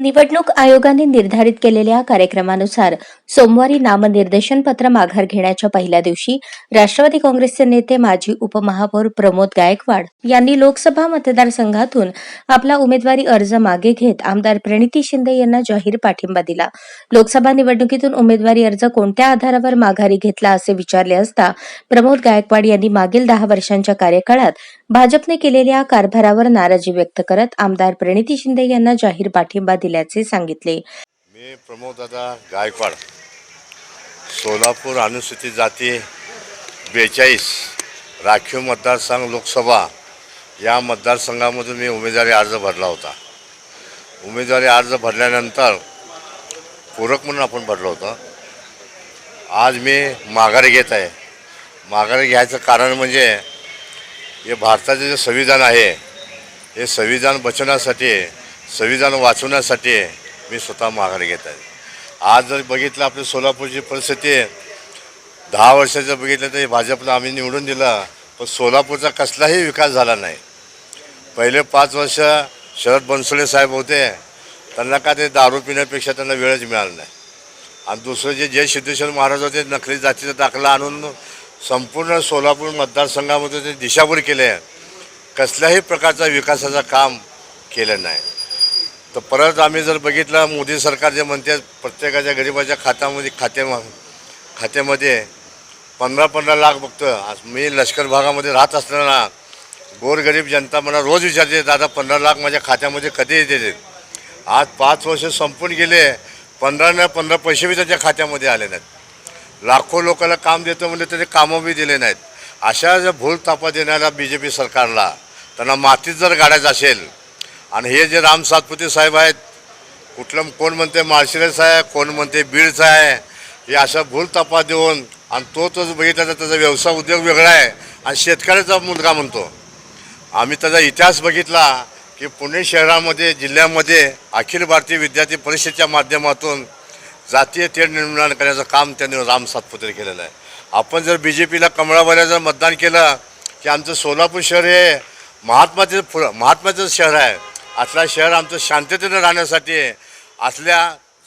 निवडणूक आयोगाने निर्धारित केलेल्या कार्यक्रमानुसार सोमवारी नामनिर्देशन पत्र माघार घेण्याच्या पहिल्या दिवशी राष्ट्रवादी काँग्रेसचे नेते माजी उपमहापौर प्रमोद गायकवाड यांनी लोकसभा मतदारसंघातून आपला उमेदवारी अर्ज मागे घेत आमदार प्रणिती शिंदे यांना जाहीर पाठिंबा दिला. लोकसभा निवडणुकीतून उमेदवारी अर्ज कोणत्या आधारावर माघारी घेतला असे विचारले असता प्रमोद गायकवाड यांनी मागील दहा वर्षांच्या कार्यकाळात भाजपने केलेल्या कारभारावर नाराजी व्यक्त करत आमदार प्रणिती शिंदे यांना जाहीर पाठिंबा दिला. दिल्याचे सांगितले. मी प्रमोददादा गायकवाड सोलापूर अनुसूचित जाती बेचाळीस राखीव मतदारसंघ लोकसभा या मतदारसंघामधून मी उमेदवारी अर्ज भरला होता. उमेदवारी अर्ज भरल्यानंतर पूरक म्हणून आपण भरलं होतं. आज मी माघारी घेत आहे. माघारी घ्यायचं कारण म्हणजे हे भारताचे जे संविधान आहे हे संविधान बचवण्यासाठी संविधान वाचवण्यासाठी मी स्वतः माघार घेत आहे. आज जर बघितलं आपली सोलापूरची परिस्थिती दहा वर्षाचं बघितलं तर भाजपला आम्ही निवडून दिलं पण सोलापूरचा कसलाही विकास झाला नाही. पहिले पाच वर्ष शरद बनसोडे साहेब होते त्यांना का ते दारू पिण्यापेक्षा त्यांना वेळच मिळाला नाही. आणि दुसरं जे जय सिद्धेश्वर महाराज होते नकली जातीचा दाखला आणून संपूर्ण सोलापूर मतदारसंघामध्ये ते दिशाभूल केले. कसल्याही प्रकारचा विकासाचं काम केलं नाही. तर परत आम्ही जर बघितलं मोदी सरकार जे म्हणते प्रत्येकाच्या गरिबाच्या खात्यामध्ये खाते खात्यामध्ये पंधरा पंधरा लाख बघतो आज मी लष्कर भागामध्ये राहत असताना गोरगरीब जनता मला रोज विचारते दादा पंधरा लाख माझ्या खात्यामध्ये कधी येते आज पाच वर्ष संपून गेले पंधरा ना पंधरा पैसे बी त्याच्या खात्यामध्ये आले नाहीत. लाखो लोकांना काम देतो म्हणजे त्याचे कामं बी दिले नाहीत. अशा जर भूल तापा देणाऱ्या बी जे पी सरकारला त्यांना मातीत जर गाडायचं असेल आणि हे जे राम सातपुते साहेब आहेत कुठलं कोण म्हणते माळशिरस आहे कोण म्हणते बीडचं आहे हे अशा भूल तपा देऊन आणि तो तोच बघितला तर त्याचा व्यवसाय उद्योग वेगळा आहे आणि शेतकऱ्याचा मुलगा म्हणतो. आम्ही त्याचा इतिहास बघितला की पुणे शहरामध्ये जिल्ह्यामध्ये अखिल भारतीय विद्यार्थी परिषदेच्या माध्यमातून जातीय तेढ निर्माण करण्याचं काम त्यांनी राम सातपुते केलेलं आहे. आपण जर बी जे पीला कमळावाल्या जर मतदान केलं की आमचं सोलापूर शहर हे महात्माचे फु- महात्माचं शहर आहे असला शहर आमचं शांततेनं राहण्यासाठी असल्या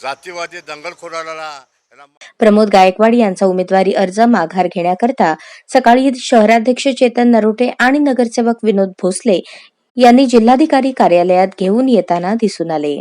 जातीवादी दंगलखोराला प्रमोद गायकवाड यांचा उमेदवारी अर्ज माघार घेण्याकरता सकाळी शहराध्यक्ष चेतन नरोटे आणि नगरसेवक विनोद भोसले यांनी जिल्हाधिकारी कार्यालयात घेऊन येताना दिसून आले.